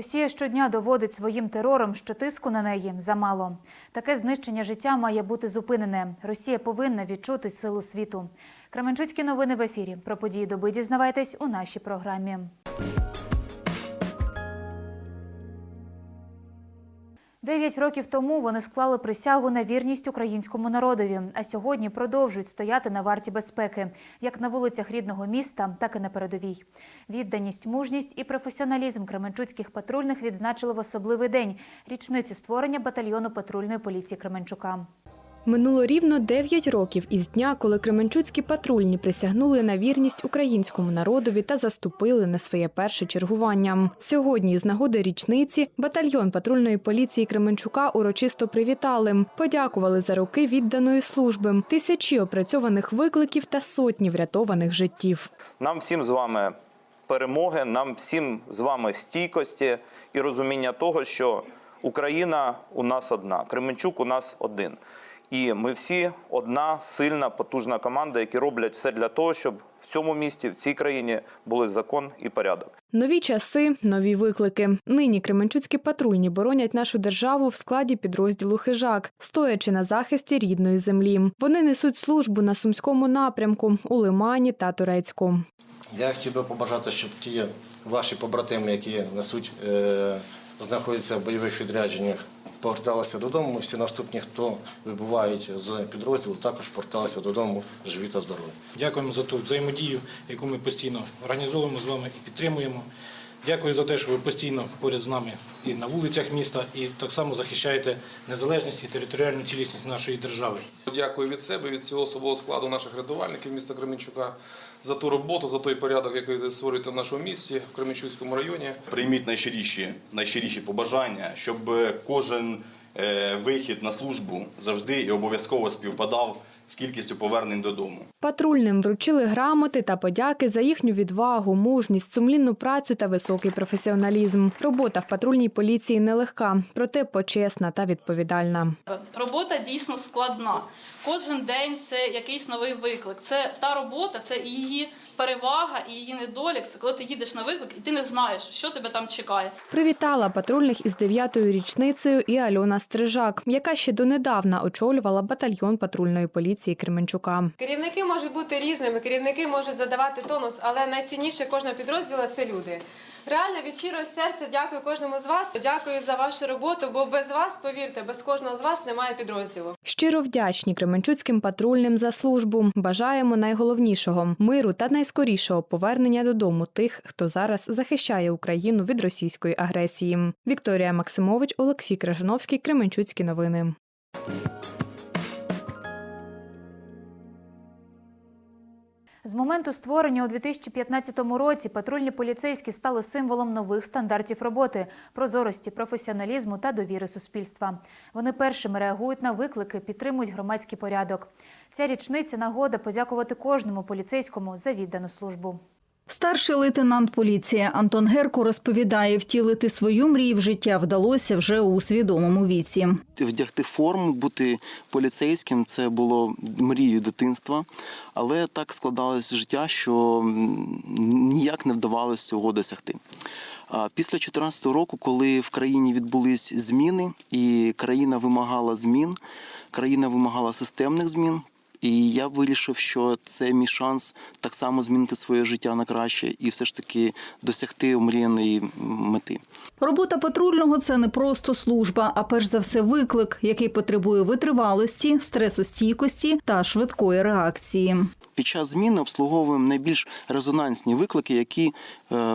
Росія щодня доводить своїм терором, що тиску на неї замало. Таке знищення життя має бути зупинене. Росія повинна відчути силу світу. Кременчуцькі новини в ефірі. Про події доби дізнавайтесь у нашій програмі. Дев'ять років тому вони склали присягу на вірність українському народові, а сьогодні продовжують стояти на варті безпеки, як на вулицях рідного міста, так і на передовій. Відданість, мужність і професіоналізм кременчуцьких патрульних відзначили в особливий день річницю створення батальйону патрульної поліції Кременчука. Минуло рівно 9 років із дня, коли кременчуцькі патрульні присягнули на вірність українському народові та заступили на своє перше чергування. Сьогодні, з нагоди річниці, батальйон патрульної поліції Кременчука урочисто привітали, подякували за роки відданої служби, тисячі опрацьованих викликів та сотні врятованих життів. Нам всім з вами перемоги, нам всім з вами стійкості і розуміння того, що Україна у нас одна, Кременчук у нас один. І ми всі одна сильна, потужна команда, які роблять все для того, щоб в цьому місті, в цій країні були закон і порядок. Нові часи, нові виклики. Нині кременчуцькі патрульні боронять нашу державу в складі підрозділу Хижак, стоячи на захисті рідної землі. Вони несуть службу на сумському напрямку у Лимані та Турецьку. Я хотів би побажати, щоб ті ваші побратими, які несуть, е, знаходяться в бойових відрядженнях, поверталися додому. Всі наступні, хто вибувають з підрозділу, також поверталися додому живі та здорові. Дякуємо за ту взаємодію, яку ми постійно організовуємо з вами і підтримуємо. Дякую за те, що ви постійно поряд з нами і на вулицях міста, і так само захищаєте незалежність і територіальну цілісність нашої держави. Дякую від себе, від всього особового складу наших рятувальників міста Кременчука за ту роботу, за той порядок, який ви створюєте в нашому місті, в Кременчуцькому районі. Прийміть найщиріші, найщиріші побажання, щоб кожен е, вихід на службу завжди і обов'язково співпадав з кількістю повернень додому. Патрульним вручили грамоти та подяки за їхню відвагу, мужність, сумлінну працю та високий професіоналізм. Робота в патрульній поліції нелегка, проте почесна та відповідальна. Робота дійсно складна. Кожен день це якийсь новий виклик. Це та робота, це її перевага і її недолік. Це коли ти їдеш на виклик і ти не знаєш, що тебе там чекає. Привітала патрульних із дев'ятою річницею і Альона Стрижак, яка ще донедавна очолювала батальйон патрульної поліції Кременчука. Керівники можуть бути різними, керівники можуть задавати тонус, але найцінніше кожного підрозділу це люди. Реально від щирого серця дякую кожному з вас. Дякую за вашу роботу, бо без вас, повірте, без кожного з вас немає підрозділу. Щиро вдячні кременчуцьким патрульним за службу. Бажаємо найголовнішого миру та найскорішого повернення додому тих, хто зараз захищає Україну від російської агресії. Вікторія Максимович, Олексій Кражановський, Кременчуцькі новини. З моменту створення у 2015 році патрульні поліцейські стали символом нових стандартів роботи, прозорості, професіоналізму та довіри суспільства. Вони першими реагують на виклики, підтримують громадський порядок. Ця річниця нагода подякувати кожному поліцейському за віддану службу. Старший лейтенант поліції Антон Герко розповідає, втілити свою мрію в життя вдалося вже у свідомому віці. Вдягти форму, бути поліцейським це було мрією дитинства, але так складалось життя, що ніяк не вдавалося цього досягти. Після 2014 року, коли в країні відбулись зміни, і країна вимагала змін, країна вимагала системних змін. І я вирішив, що це мій шанс так само змінити своє життя на краще і все ж таки досягти омріяної мети. Робота патрульного це не просто служба, а перш за все виклик, який потребує витривалості, стресостійкості та швидкої реакції. Під час зміни обслуговуємо найбільш резонансні виклики, які е,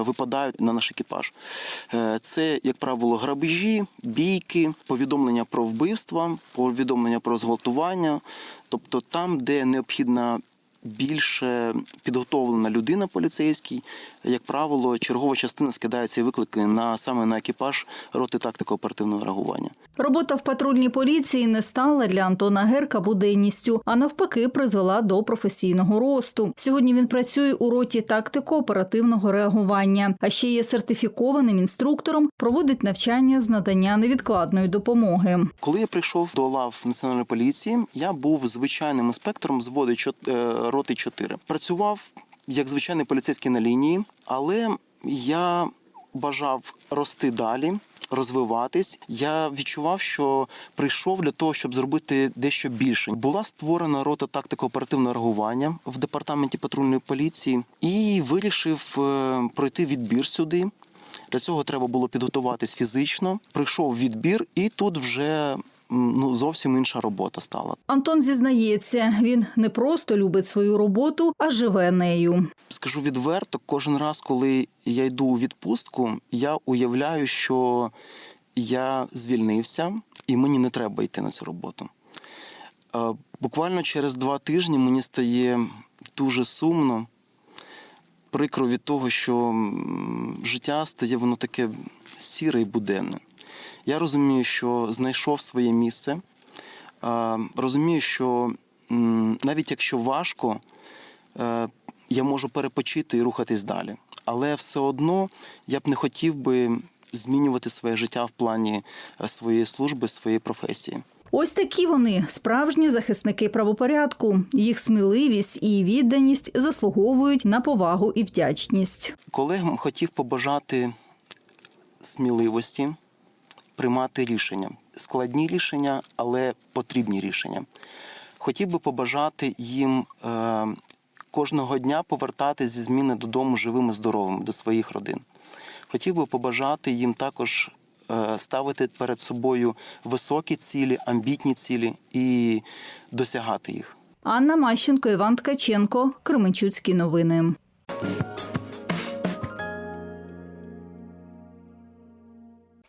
випадають на наш екіпаж. Е, це, як правило, грабежі, бійки, повідомлення про вбивства, повідомлення про зґвалтування. Тобто там, де необхідна більше підготовлена людина поліцейський, як правило, чергова частина скидає ці виклики на саме на екіпаж роти тактико-оперативного реагування. Робота в патрульній поліції не стала для Антона Герка буденністю, а навпаки, призвела до професійного росту. Сьогодні він працює у роті тактико-оперативного реагування, а ще є сертифікованим інструктором, проводить навчання з надання невідкладної допомоги. Коли я прийшов до лав національної поліції, я був звичайним інспектором зводу чот- е, роти 4. Працював як звичайний поліцейський на лінії, але я бажав рости далі, розвиватись. Я відчував, що прийшов для того, щоб зробити дещо більше. Була створена рота тактико-оперативного реагування в департаменті патрульної поліції і вирішив е, пройти відбір сюди. Для цього треба було підготуватись фізично. Прийшов відбір, і тут вже ну, зовсім інша робота стала. Антон зізнається, він не просто любить свою роботу, а живе нею. Скажу відверто, кожен раз, коли я йду у відпустку, я уявляю, що я звільнився і мені не треба йти на цю роботу. Буквально через два тижні мені стає дуже сумно, прикро від того, що життя стає воно таке сіре і буденне. Я розумію, що знайшов своє місце. Е, Розумію, що навіть якщо важко, е, я можу перепочити і рухатись далі. Але все одно я б не хотів би змінювати своє життя в плані е, своєї служби, своєї професії. Ось такі вони справжні захисники правопорядку. Їх сміливість і відданість заслуговують на повагу і вдячність. Колегам хотів побажати сміливості приймати рішення. Складні рішення, але потрібні рішення. Хотів би побажати їм е, кожного дня повертатись зі зміни додому живими, здоровими до своїх родин. Хотів би побажати їм також е, ставити перед собою високі цілі, амбітні цілі і досягати їх. Анна Мащенко, Іван Ткаченко, Кременчуцькі новини.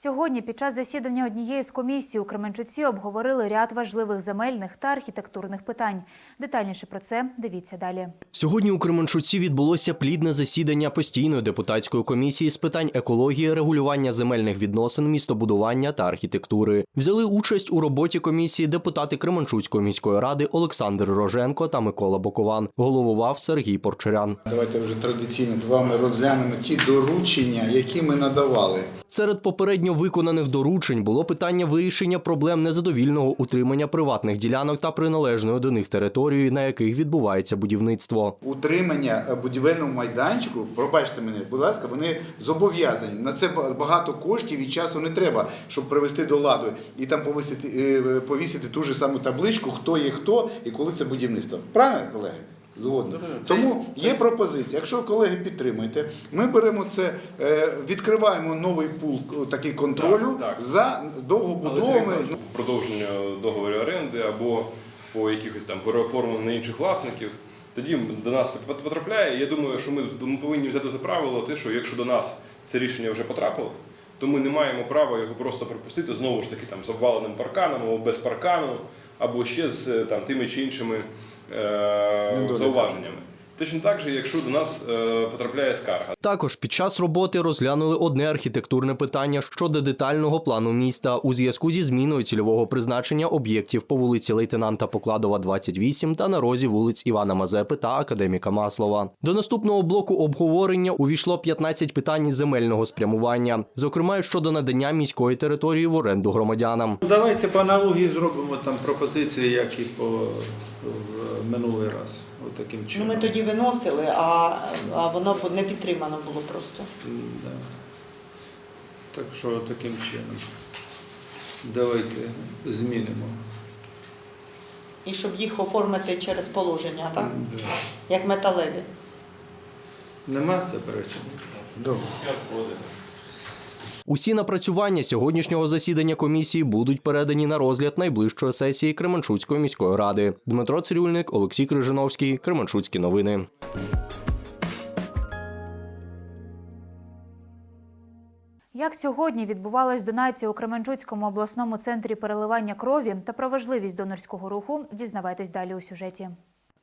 Сьогодні під час засідання однієї з комісій у Кременчуці обговорили ряд важливих земельних та архітектурних питань. Детальніше про це дивіться далі. Сьогодні у Кременчуці відбулося плідне засідання постійної депутатської комісії з питань екології, регулювання земельних відносин, містобудування та архітектури. Взяли участь у роботі комісії депутати Кременчуцької міської ради Олександр Роженко та Микола Бокован. Головував Сергій Порчарян. Давайте вже традиційно з вами розглянемо ті доручення, які ми надавали. Серед попередньо виконаних доручень було питання вирішення проблем незадовільного утримання приватних ділянок та приналежної до них території, на яких відбувається будівництво. Утримання е, будівельного майданчику, пробачте мене, будь ласка, вони зобов'язані. На це багато коштів і часу не треба, щоб привести до ладу і там повісити, е, повісити ту ж саму табличку, хто є хто і коли це будівництво. Правильно, колеги? Згодні. Тому є пропозиція. Якщо колеги підтримуєте, ми беремо це, е, відкриваємо новий пул е, такий контролю Так, так. за довгобудовами. продовження договору оренди або по якихось там переоформленню на інших власників. Тоді до нас це потрапляє. Я думаю, що ми, ми повинні взяти за правило те, що якщо до нас це рішення вже потрапило, то ми не маємо права його просто пропустити знову ж таки там з обваленим парканом або без паркану, або ще з там тими чи іншими e. Точно так же, якщо до нас е- потрапляє скарга. Також під час роботи розглянули одне архітектурне питання щодо детального плану міста у зв'язку зі зміною цільового призначення об'єктів по вулиці лейтенанта Покладова, 28 та на розі вулиць Івана Мазепи та Академіка Маслова. До наступного блоку обговорення увійшло 15 питань земельного спрямування, зокрема щодо надання міської території в оренду громадянам. Давайте по аналогії зробимо там пропозиції, як і по в минулий раз. Отаким Ну, чином. ми тоді виносили, а, а воно не підтримано було просто. Да. Так що таким чином. Давайте змінимо. І щоб їх оформити через положення, так? Да. Як металеві. Нема заперечень? Добре. Усі напрацювання сьогоднішнього засідання комісії будуть передані на розгляд найближчої сесії Кременчуцької міської ради. Дмитро Цирюльник, Олексій Крижиновський, Кременчуцькі новини. Як сьогодні відбувалась донація у Кременчуцькому обласному центрі переливання крові та про важливість донорського руху, дізнавайтесь далі у сюжеті.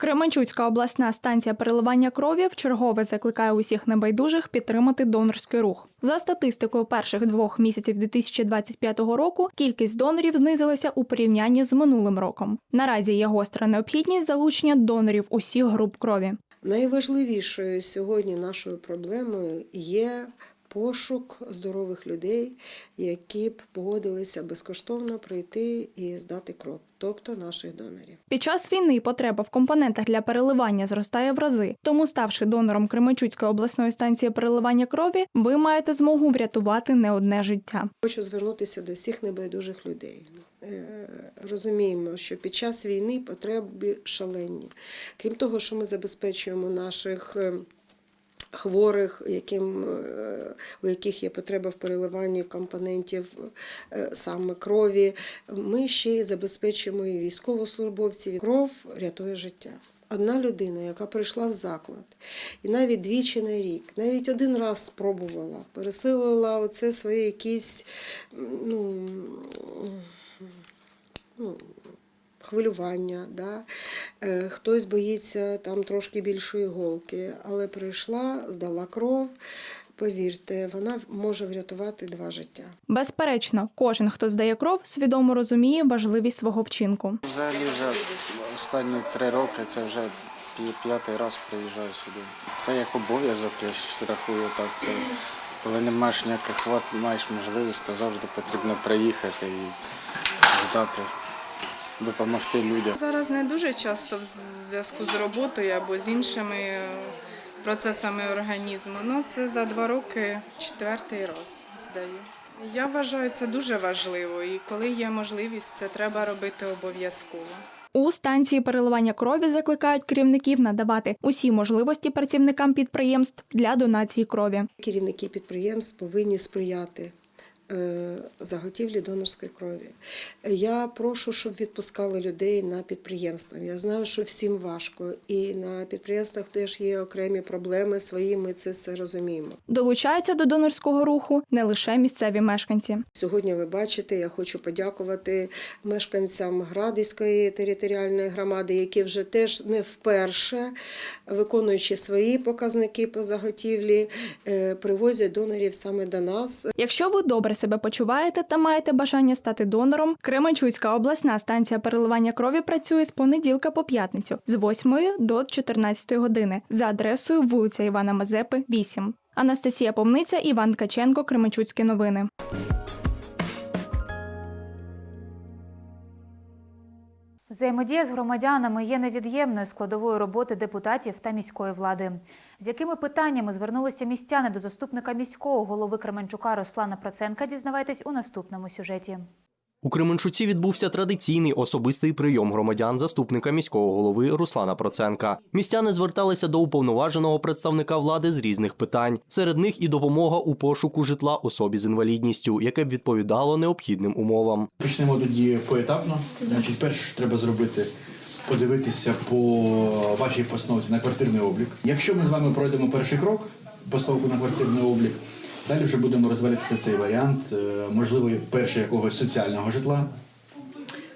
Кременчуцька обласна станція переливання крові вчергове закликає усіх небайдужих підтримати донорський рух. За статистикою перших двох місяців 2025 року кількість донорів знизилася у порівнянні з минулим роком. Наразі є гостра необхідність залучення донорів усіх груп крові. Найважливішою сьогодні нашою проблемою є пошук здорових людей, які б погодилися безкоштовно прийти і здати кров, тобто наших донорів. Під час війни потреба в компонентах для переливання зростає в рази. Тому, ставши донором Кременчуцької обласної станції переливання крові, ви маєте змогу врятувати не одне життя. Хочу звернутися до всіх небайдужих людей. Е, Розуміємо, що під час війни потреби шалені. Крім того, що ми забезпечуємо наших е, хворих, яким, е, у яких є потреба в переливанні компонентів е, саме крові, ми ще й забезпечуємо і військовослужбовців. Кров рятує життя. Одна людина, яка прийшла в заклад, і навіть двічі на рік, навіть один раз спробувала, пересилила оце своє якісь ну, ну, хвилювання. Да? Е, Хтось боїться там трошки більшої голки, але прийшла, здала кров. Повірте, вона може врятувати два життя. Безперечно, кожен, хто здає кров, свідомо розуміє важливість свого вчинку. Взагалі вже останні три роки це вже п'ятий раз приїжджаю сюди. Це як обов'язок, я ж рахую так. Це коли не маєш ніяких вад, маєш можливість, то завжди потрібно приїхати і здати, допомогти людям. Зараз не дуже часто в зв'язку з роботою або з іншими процесами організму. Ну, це за два роки четвертий раз здаю. Я вважаю це дуже важливо, і коли є можливість, це треба робити обов'язково. У станції переливання крові закликають керівників надавати усі можливості працівникам підприємств для донації крові. Керівники підприємств повинні сприяти заготівлі донорської крові. Я прошу, щоб відпускали людей на підприємства. Я знаю, що всім важко, і на підприємствах теж є окремі проблеми свої. Ми це все розуміємо. Долучаються до донорського руху не лише місцеві мешканці. Сьогодні ви бачите, я хочу подякувати мешканцям Градиської територіальної громади, які вже теж не вперше, виконуючи свої показники по заготівлі, е, привозять донорів саме до нас. Якщо ви добре себе почуваєте та маєте бажання стати донором, Кременчуцька обласна станція переливання крові працює з понеділка по п'ятницю з 8 до 14 години за адресою вулиця Івана Мазепи, 8. Анастасія Повниця, Іван Каченко, Кременчуцькі новини. Взаємодія з громадянами є невід'ємною складовою роботи депутатів та міської влади. З якими питаннями звернулися містяни до заступника міського голови Кременчука Руслана Проценка, дізнавайтесь у наступному сюжеті. У Кременчуці відбувся традиційний особистий прийом громадян заступника міського голови Руслана Проценка. Містяни зверталися до уповноваженого представника влади з різних питань. Серед них і допомога у пошуку житла особі з інвалідністю, яке б відповідало необхідним умовам. Почнемо тоді поетапно. Значить, перше, треба зробити, подивитися по вашій постановці на квартирний облік. Якщо ми з вами пройдемо перший крок, постановку на квартирний облік, далі вже будемо розвалитися цей варіант, е, можливо, перше якогось соціального житла.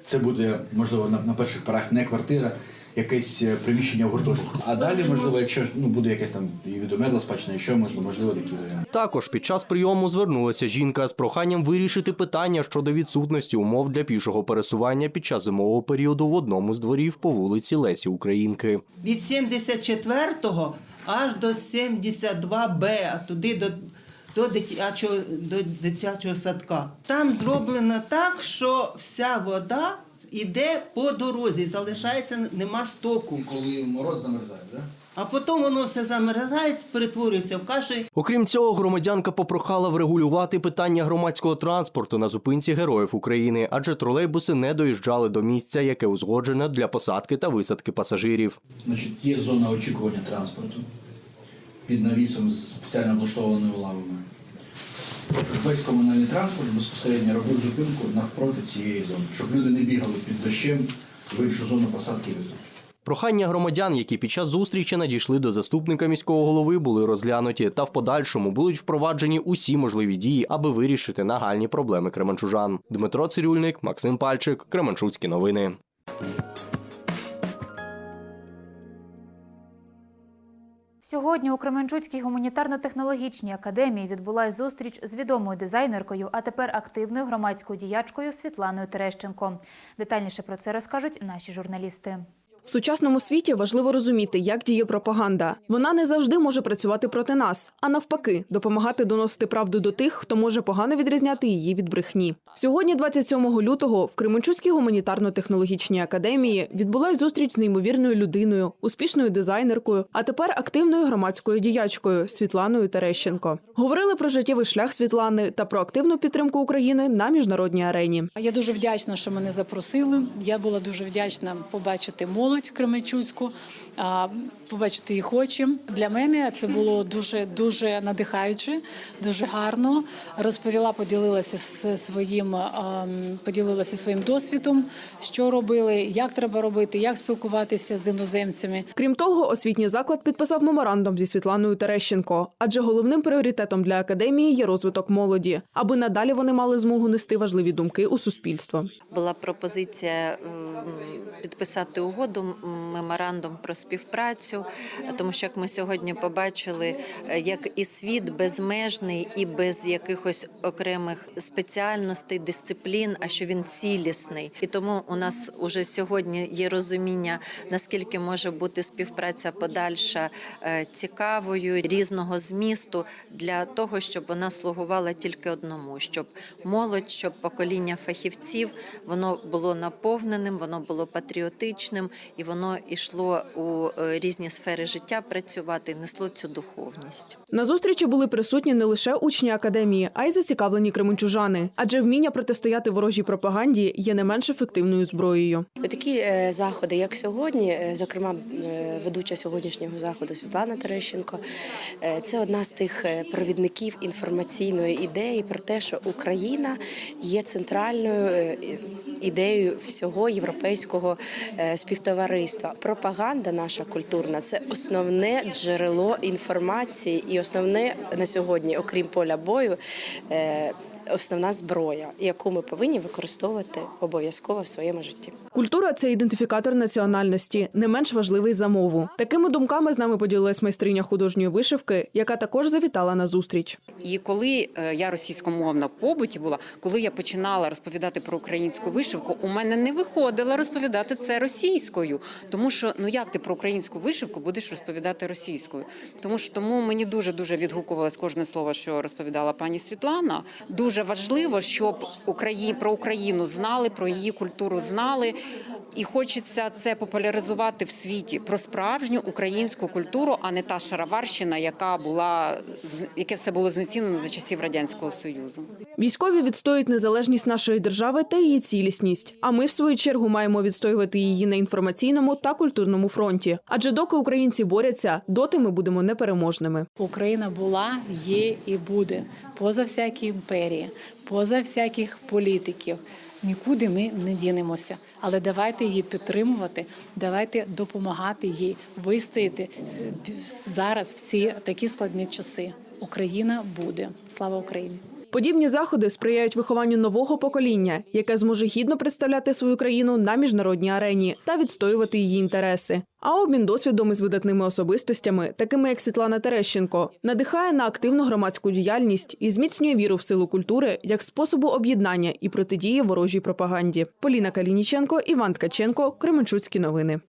Це буде, можливо, на, на перших порах не квартира, якесь е, приміщення в гуртожитку. А далі, можливо, якщо ну, буде якесь там і відомерла спадщина, і що можливо, можливо, такі варіанти. Також під час прийому звернулася жінка з проханням вирішити питання щодо відсутності умов для пішого пересування під час зимового періоду в одному з дворів по вулиці Лесі Українки. від 74-го аж до 72Б, а туди до, до, дитячого, до дитячого садка. Там зроблено так, що вся вода йде по дорозі, залишається, нема стоку. Коли мороз замерзає, так? А потім воно все замерзає, перетворюється в каші. Окрім цього, громадянка попрохала врегулювати питання громадського транспорту на зупинці Героїв України, адже тролейбуси не доїжджали до місця, яке узгоджене для посадки та висадки пасажирів. Значить, є зона очікування транспорту під навісом з спеціально облаштованими лавами. Щоб весь комунальний транспорт безпосередньо робив зупинку навпроти цієї зони, щоб люди не бігали під дощем в іншу зону посадки висадки. Прохання громадян, які під час зустрічі надійшли до заступника міського голови, були розглянуті та в подальшому будуть впроваджені усі можливі дії, аби вирішити нагальні проблеми кременчужан. Дмитро Цирюльник, Максим Пальчик, Кременчуцькі новини. Сьогодні у Кременчуцькій гуманітарно-технологічній академії відбулась зустріч з відомою дизайнеркою, а тепер активною громадською діячкою Світланою Терещенко. Детальніше про це розкажуть наші журналісти. В сучасному світі важливо розуміти, як діє пропаганда. Вона не завжди може працювати проти нас, а навпаки, допомагати доносити правду до тих, хто може погано відрізняти її від брехні. Сьогодні, 27 лютого, в Кременчуцькій гуманітарно-технологічній академії відбулась зустріч з неймовірною людиною, успішною дизайнеркою, а тепер активною громадською діячкою Світланою Терещенко. Говорили про життєвий шлях Світлани та про активну підтримку України на міжнародній арені. Я дуже вдячна, що мене запросили. Я була дуже вдячна побачити молодь Кременчуцьку, а, побачити їх очі. Для мене це було дуже дуже надихаюче, дуже гарно. Розповіла, поділилася з своїм поділилася своїм досвідом, що робили, як треба робити, як спілкуватися з іноземцями. Крім того, освітній заклад підписав меморандум зі Світланою Терещенко, адже головним пріоритетом для академії є розвиток молоді, аби надалі вони мали змогу нести важливі думки у суспільство. Була пропозиція ем, підписати угоду, м, меморандум про співпрацю, тому що як ми сьогодні побачили, е, як і світ безмежний і без якихось окремих спеціальностей, дисциплін, а що він цілісний. І тому у нас уже сьогодні є розуміння, наскільки може бути співпраця подальша е, цікавою, різного змісту для того, щоб вона слугувала тільки одному, щоб молодь, щоб покоління фахівців воно було наповненим, воно було патріотичним і воно йшло у е, різні сфери життя працювати, несло цю духовність. На зустрічі були присутні не лише учні академії, а й зацікавлені кременчужани, адже вміння протистояти ворожій пропаганді є не менш ефективною зброєю. Такі е, заходи, як сьогодні, е, зокрема ведуча сьогоднішнього заходу Світлана Терещенко, це одна з тих провідників інформаційної ідеї про те, що Україна є центральною ідеєю всього європейського е, співтовариства. Пропаганда наша культурна це основне джерело інформації і основне на сьогодні, окрім поля бою. е, Основна зброя, яку ми повинні використовувати обов'язково в своєму житті. Культура це ідентифікатор національності, не менш важливий за мову. Такими думками з нами поділилась майстриня художньої вишивки, яка також завітала на зустріч. І коли е, я російськомовна в побуті була, коли я починала розповідати про українську вишивку, у мене не виходило розповідати це російською, тому що ну як ти про українську вишивку будеш розповідати російською? Тому що тому мені дуже дуже відгукувалось кожне слово, що розповідала пані Світлана. Дуже важливо, щоб Украї... про Україну знали, про її культуру знали. І хочеться це популяризувати в світі про справжню українську культуру, а не та шароварщина, яка була з- яке все було знецінено за часів радянського союзу. Військові відстоюють незалежність нашої держави та її цілісність. А ми, в свою чергу, маємо відстоювати її на інформаційному та культурному фронті. Адже доки українці борються, доти ми будемо непереможними. Україна була, є і буде поза всякі імперії, поза всяких політиків. Нікуди ми не дінемося, але давайте її підтримувати, давайте допомагати їй вистояти е, зараз в ці такі складні часи. Україна буде. Слава Україні! Подібні заходи сприяють вихованню нового покоління, яке зможе гідно представляти свою країну на міжнародній арені та відстоювати її інтереси. А обмін досвідом із видатними особистостями, такими як Світлана Терещенко, надихає на активну громадську діяльність і зміцнює віру в силу культури як способу об'єднання і протидії ворожій пропаганді. Поліна Калініченко, Іван Ткаченко, Кременчуцькі новини.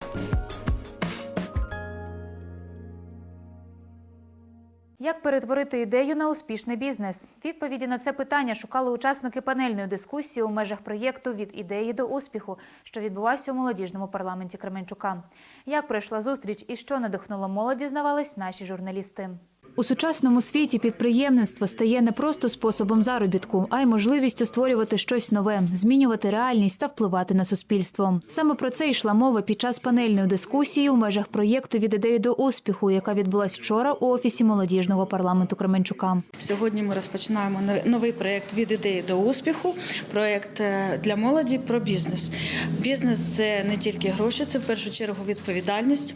Як перетворити ідею на успішний бізнес? Відповіді на це питання шукали учасники панельної дискусії у межах проєкту від ідеї до успіху, що відбувався у молодіжному парламенті Кременчука. Як пройшла зустріч і що надихнуло молоді, знавались наші журналісти. У сучасному світі підприємництво стає не просто способом заробітку, а й можливістю створювати щось нове, змінювати реальність та впливати на суспільство. Саме про це йшла мова під час панельної дискусії у межах проєкту від ідеї до успіху, яка відбулась вчора у офісі молодіжного парламенту Кременчука. Сьогодні ми розпочинаємо новий- проєкт від ідеї до успіху. Проєкт е, для молоді про бізнес. Бізнес це не тільки гроші, це в першу чергу відповідальність.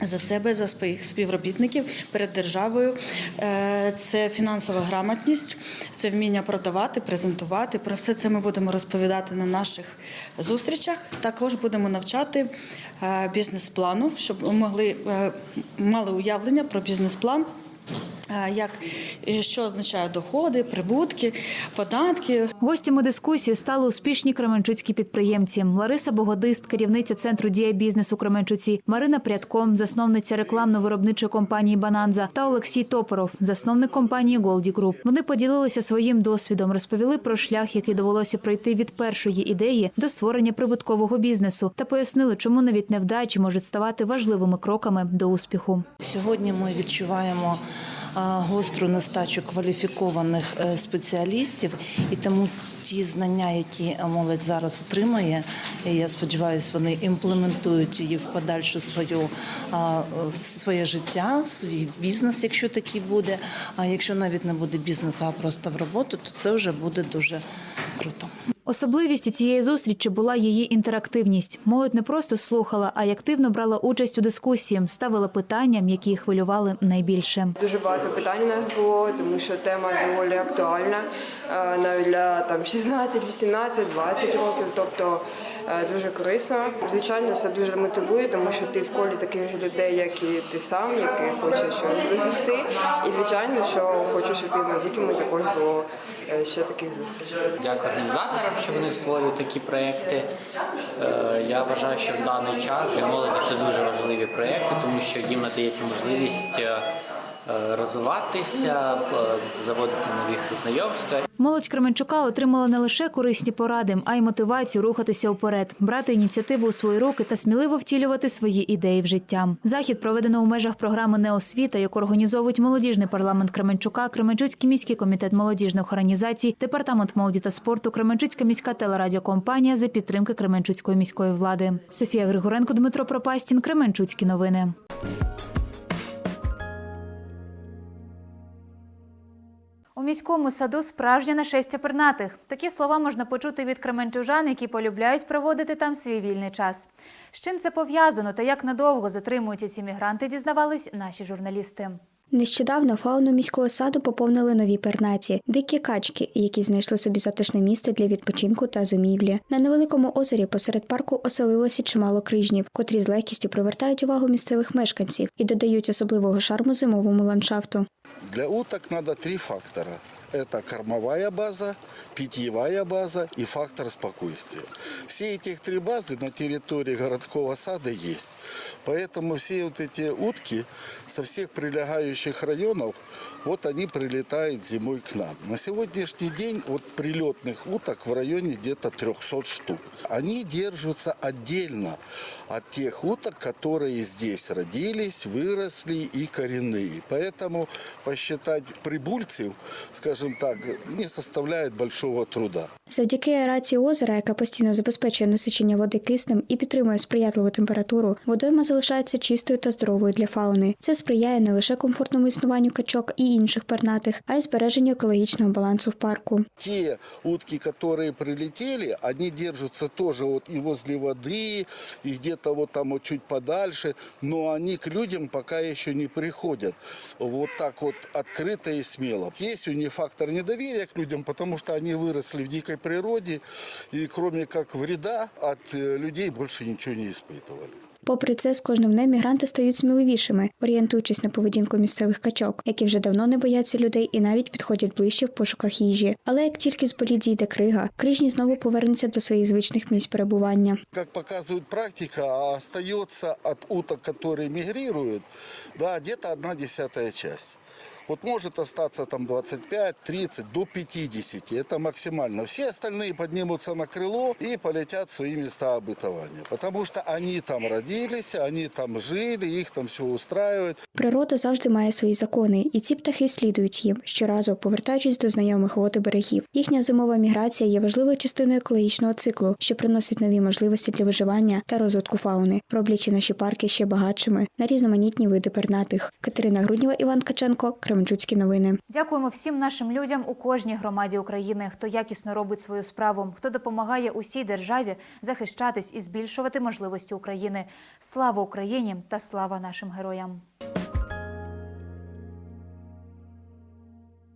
За себе, за своїх співробітників перед державою Е, це фінансова грамотність, це вміння продавати, презентувати. Про все це ми будемо розповідати на наших зустрічах. Також будемо навчати е, бізнес-плану, щоб могли е, мали уявлення про бізнес-план як що означає доходи, прибутки, податки. Гостями дискусії стали успішні кременчуцькі підприємці. Лариса Богодист, керівниця центру дія бізнес у Кременчуці, Марина Прядко, засновниця рекламно-виробничої компанії Бананза та Олексій Топоров, засновник компанії Голді Груп. Вони поділилися своїм досвідом, розповіли про шлях, який довелося пройти від першої ідеї до створення прибуткового бізнесу, та пояснили, чому навіть невдачі можуть ставати важливими кроками до успіху. Сьогодні ми відчуваємо гостру нестачу кваліфікованих е, спеціалістів, і тому ті знання, які молодь зараз отримає, я сподіваюся, вони імплементують її в подальшу свою своє життя, свій бізнес, якщо такий буде. А якщо навіть не буде бізнесу, а просто в роботу, то це вже буде дуже круто. Особливістю цієї зустрічі була її інтерактивність. Молодь не просто слухала, а й активно брала участь у дискусії, ставила питання, які хвилювали найбільше. Дуже багато питань у нас було, тому що тема доволі актуальна е, навіть для там 16, 18, 20 років. Тобто дуже корисно. Звичайно, це дуже мотивує, тому що ти в колі таких же людей, як і ти сам, який хоче щось досягти. І звичайно, що хочу, щоб і в майбутньому також було е, ще таких зустрічей. Дякую організаторам, що вони створюють такі проекти. Е, Я вважаю, що в даний час для молоді це дуже важливі проекти, тому що їм надається можливість е, е, розвиватися, е, заводити нові знайомства. Молодь Кременчука отримала не лише корисні поради, а й мотивацію рухатися вперед, брати ініціативу у свої руки та сміливо втілювати свої ідеї в життя. Захід проведено у межах програми Неосвіта, яку організовують молодіжний парламент Кременчука, Кременчуцький міський комітет молодіжних організацій, департамент молоді та спорту, Кременчуцька міська телерадіокомпанія за підтримки Кременчуцької міської влади. Софія Григоренко, Дмитро Пропастін, Кременчуцькі новини. Міському саду справжнє нашестя пернатих. Такі слова можна почути від кременчужан, які полюбляють проводити там свій вільний час. З чим це пов'язано та як надовго затримуються ці мігранти, дізнавались наші журналісти. Нещодавно фауну міського саду поповнили нові пернаті дикі качки, які знайшли собі затишне місце для відпочинку та зимівлі. На невеликому озері посеред парку оселилося чимало крижнів, котрі з легкістю привертають увагу місцевих мешканців і додають особливого шарму зимовому ландшафту. Для уток надо три фактора. Это кормовая база, питьевая база и фактор спокойствия. Все этих три базы на территории городского сада есть. Поэтому все вот эти утки со всех прилегающих районов, вот они прилетают зимой к нам. На сегодняшний день вот прилетных уток в районе где-то 300 штук. Они держатся отдельно от тех уток, которые здесь родились, выросли и коренные. Поэтому посчитать прибульцев, скажем так, не составляет большого труда. Завдяки аерації озера, яка постійно забезпечує насичення води киснем і підтримує сприятливу температуру, водойма залишається чистою та здоровою для фауни. Це сприяє не лише комфортному існуванню качок і інших пернатих, а й збереженню екологічного балансу в парку. Те утки, которые прилетели, они держатся тоже вот и возле воды, и где-то вот там вот чуть подальше, но они к людям пока еще не приходят. Вот так вот открыто и смело. Есть у них фактор недоверия к людям, потому что они выросли в дикой природе, и кроме как вреда от э, людей больше ничего не испытывали. Попри це, з кожним днем мігранти стають сміливішими, орієнтуючись на поведінку місцевих качок, які вже давно не бояться людей і навіть підходять ближче в пошуках їжі. Але як тільки з боліт зійде крига, крижні знову повернуться до своїх звичних місць перебування. Як показує практика, остається від уток, які мигрируют, да, где-то одна десятая часть. Вот может остаться там 25, 30, до 50. Это максимально. Все остальные поднимутся на крыло и полетят в свои места обытования. Потому что они там родились, они там жили, их там все устраивает. Природа завжди має свої закони, і ці птахи слідують їм, щоразу повертаючись до знайомих вод і берегів. Їхня зимова міграція є важливою частиною екологічного циклу, що приносить нові можливості для виживання та розвитку фауни, роблячи наші парки ще багатшими на різноманітні види пернатих. Катерина Грудніва, Іван Каченко, Кременчуцькі новини. Дякуємо всім нашим людям у кожній громаді України, хто якісно робить свою справу, хто допомагає усій державі захищатись і збільшувати можливості України. Слава Україні та слава нашим героям!